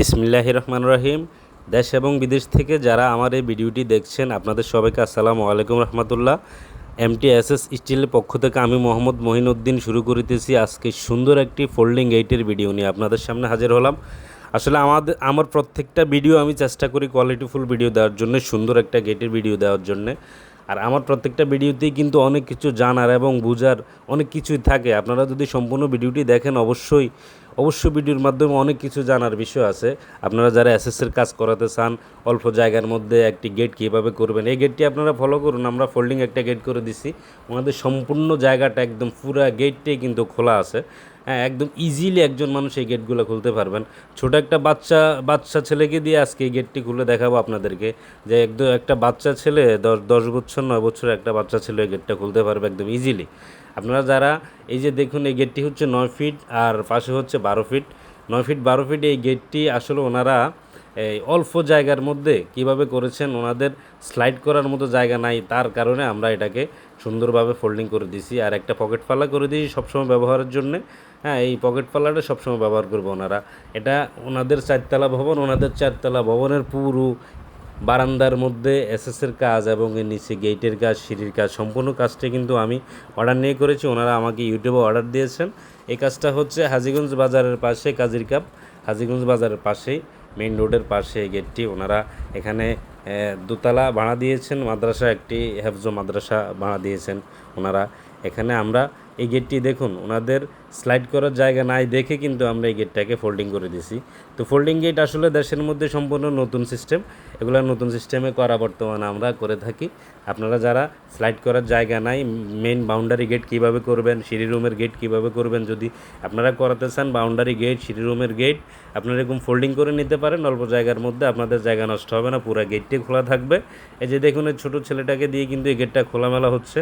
বিসমিল্লাহ রহমান রহিম দেশ এবং বিদেশ থেকে যারা আমার এই ভিডিওটি দেখছেন, আপনাদের সবাইকে আসসালামু আলাইকুম রহমতুল্লাহ। এমটি এস এস স্টিলের পক্ষ থেকে আমি মোহাম্মদ মহিনুদ্দিন শুরু করিতেছি আজকে সুন্দর একটি ফোল্ডিং এইটের ভিডিও নিয়ে। আপনাদের সামনে হাজির হলাম। আসলে আমাদের আমার প্রত্যেকটা ভিডিও আমি চেষ্টা করি কোয়ালিটিফুল ভিডিও দেওয়ার জন্য, সুন্দর একটা গেটের ভিডিও দেওয়ার জন্যে। আর আমার প্রত্যেকটা ভিডিওতেই কিন্তু অনেক কিছু জানার এবং বোঝার অনেক কিছুই থাকে। আপনারা যদি সম্পূর্ণ ভিডিওটি দেখেন, অবশ্যই অবশ্যই ভিডিওর মাধ্যমে অনেক কিছু জানার বিষয় আছে। আপনারা যারা এসএসের কাজ করাতে চান, অল্প জায়গার মধ্যে একটি গেট কীভাবে করবেন, এই গেটটি আপনারা ফলো করুন। আমরা ফোল্ডিং একটা গেট করে দিছি। ওনাদের সম্পূর্ণ জায়গাটা একদম পুরা গেটটাই কিন্তু খোলা আছে। হ্যাঁ একদম ইজিলি একজন মানুষ এই গেটগুলো খুলতে পারবেন। ছোট একটা বাচ্চা বাচ্চা ছেলেকে দিয়ে আজকে এই গেটটি খুলে দেখাবো আপনাদেরকে। যে একদম একটা বাচ্চা ছেলে, দশ দশ বছর, নয় বছর একটা বাচ্চা ছেলে এই গেটটা খুলতে পারবে একদম ইজিলি আপনারা যারা, এই যে দেখুন এই গেটটি হচ্ছে নয় ফিট আর পাশে হচ্ছে বারো ফিট নয় ফিট বারো ফিট এই গেটটি আসলে ওনারা এই অল্প জায়গার মধ্যে কীভাবে করেছেন, ওনাদের স্লাইড করার মতো জায়গা নাই, তার কারণে আমরা এটাকে সুন্দরভাবে ফোল্ডিং করে দিছি। আর একটা পকেট পাল্লা করে দিয়েছি সবসময় ব্যবহারের জন্যে। হ্যাঁ এই পকেট পাল্লাটা সবসময় ব্যবহার করব ওনারা। এটা ওনাদের চারতলা ভবন, ওনাদের চারতলা ভবনের পুরো, বারান্দার মধ্যে এসএসের কাজ এবং এর নিচে গেটের কাজ, সিঁড়ির কাজ, সম্পূর্ণ কাজটা কিন্তু আমি অর্ডার নিয়ে করেছি। ওনারা আমাকে ইউটিউবে অর্ডার দিয়েছেন। এই কাজটা হচ্ছে হাজিগঞ্জ বাজারের পাশে কাজির কাপ। হাজিগঞ্জ বাজারের পাশেই মেইন রোডের পাশে এই গেটটি ওনারা এখানে দোতলা ভাড়া দিয়েছেন। মাদ্রাসা একটি হেফজ মাদ্রাসা ভাড়া দিয়েছেন ওনারা। এখানে আমরা এই গেটটি দেখুন, ওনাদের স্লাইড করার জায়গা নাই দেখে কিন্তু আমরা এই গেটটাকে ফোল্ডিং করে দিছি। তো ফোল্ডিং গেট আসলে দেশের মধ্যে সম্পূর্ণ নতুন সিস্টেম এগুলো নতুন সিস্টেমে করা বর্তমানে আমরা করে থাকি। আপনারা যারা স্লাইড করার জায়গা নাই মেইন বাউন্ডারি গেট কীভাবে করবেন, সিঁড়ি রুমের গেট কীভাবে করবেন, যদি আপনারা করাতে চান বাউন্ডারি গেট সিঁড়ি রুমের গেট আপনারা এরকম ফোল্ডিং করে নিতে পারেন। অল্প জায়গার মধ্যে আপনাদের জায়গা নষ্ট হবে না, পুরো গেটটি খোলা থাকবে। এই যে দেখুন, এই ছোটো ছেলেটাকে দিয়ে কিন্তু এই গেটটা খোলামেলা হচ্ছে।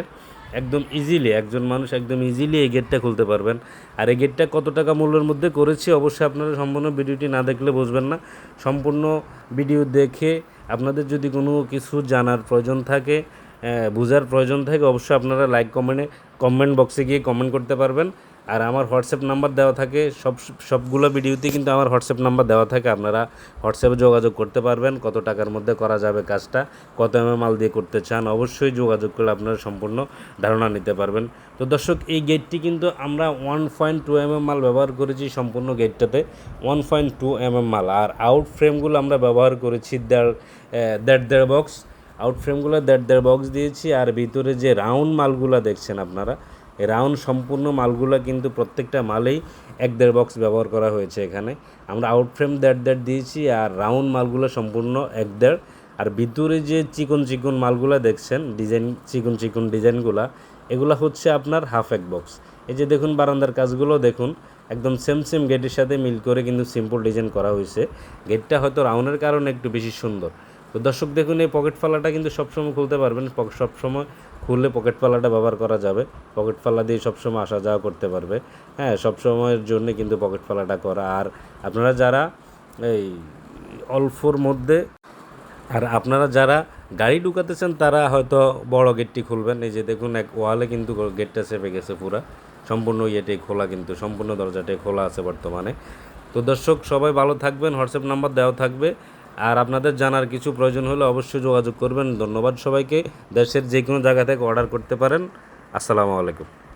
একদম ইজিলি একজন মানুষ একদম ইজিলি এই গেটটা খুলতে পারবেন। আর এই গেটটা কত টাকা মূল্যের মধ্যে করেছি, অবশ্যই আপনারা সম্পূর্ণ ভিডিওটি না দেখলে বুঝবেন না। সম্পূর্ণ ভিডিও দেখে আপনাদের যদি কোনো কিছু জানার প্রয়োজন থাকে বোঝার প্রয়োজন থাকে, অবশ্যই আপনারা লাইক কমেন্টে কমেন্ট বক্সে গিয়ে কমেন্ট করতে পারবেন। আর আমার হোয়াটসঅ্যাপ নাম্বার দেওয়া থাকে, সব, সবগুলো ভিডিওতে কিন্তু আমার হোয়াটসঅ্যাপ নাম্বার দেওয়া থাকে, আপনারা হোয়াটসঅ্যাপে যোগাযোগ করতে পারবেন, কত টাকার মধ্যে করা যাবে কাজটা, কত এম মাল দিয়ে করতে চান, অবশ্যই যোগাযোগ করলে আপনারা সম্পূর্ণ ধারণা নিতে পারবেন। তো দর্শক, এই গেটটি কিন্তু আমরা ওয়ান পয়েন্ট টু এম মাল ব্যবহার করেছি সম্পূর্ণ গেটটাতে ওয়ান পয়েন্ট টু এম মাল। আর আউট ফ্রেমগুলো আমরা ব্যবহার করেছি দেড় দেড় দেড় বক্স আউট ফ্রেমগুলো দেড় দেড় বক্স দিয়েছি, আর ভিতরে যে রাউন্ড মালগুলো দেখছেন আপনারা রাউন্ড সম্পূর্ণ মালগুলো কিন্তু প্রত্যেকটা মালেই এক দেড় বক্স ব্যবহার করা হয়েছে এখানে। আমরা আউট ফ্রেম দেড় দেড় দিয়েছি আর রাউন্ড মালগুলো সম্পূর্ণ এক দেড়। আর ভিতরে যে চিকন চিকন মালগুলো দেখছেন ডিজাইন চিকন চিকন ডিজাইনগুলো, এগুলো হচ্ছে আপনার হাফ এক বক্স এই যে দেখুন বারান্দার কাজগুলো দেখুন, একদম সেম সেম গেটের সাথে মিল করে কিন্তু সিম্পল ডিজাইন করা হয়েছে। গেটটা হয়তো রাউন্ডের কারণে একটু বেশি সুন্দর। তো দর্শক দেখুন, এই পকেট ফালাটা কিন্তু সবসময় খুলতে পারবেন। সবসময় খুললে পকেট পাল্লাটা ব্যবহার করা যাবে। পকেট পাল্লা দিয়ে সবসময় আসা যাওয়া করতে পারবে। হ্যাঁ সবসময়ের জন্য কিন্তু পকেট পাল্লাটা করা। আর আপনারা যারা এই অল্পর মধ্যে, আর আপনারা যারা গাড়ি ঢুকাতে চান, তারা হয়তো বড় গেটটি খুলবেন। এই যে দেখুন, এক ওয়ালে কিন্তু গেটটা চেপে গেছে পুরা। সম্পূর্ণ ইয়েটাই খোলা কিন্তু, সম্পূর্ণ দরজাটাই খোলা আছে বর্তমানে। তো দর্শক, সবাই ভালো থাকবেন। হোয়াটসঅ্যাপ নাম্বার দেওয়া থাকবে। আর আপনাদের জানার কিছু প্রয়োজন হলে অবশ্যই যোগাযোগ করবেন। ধন্যবাদ সবাইকে। দেশের যে কোনো জায়গা থেকে অর্ডার করতে পারেন। আসসালামু আলাইকুম।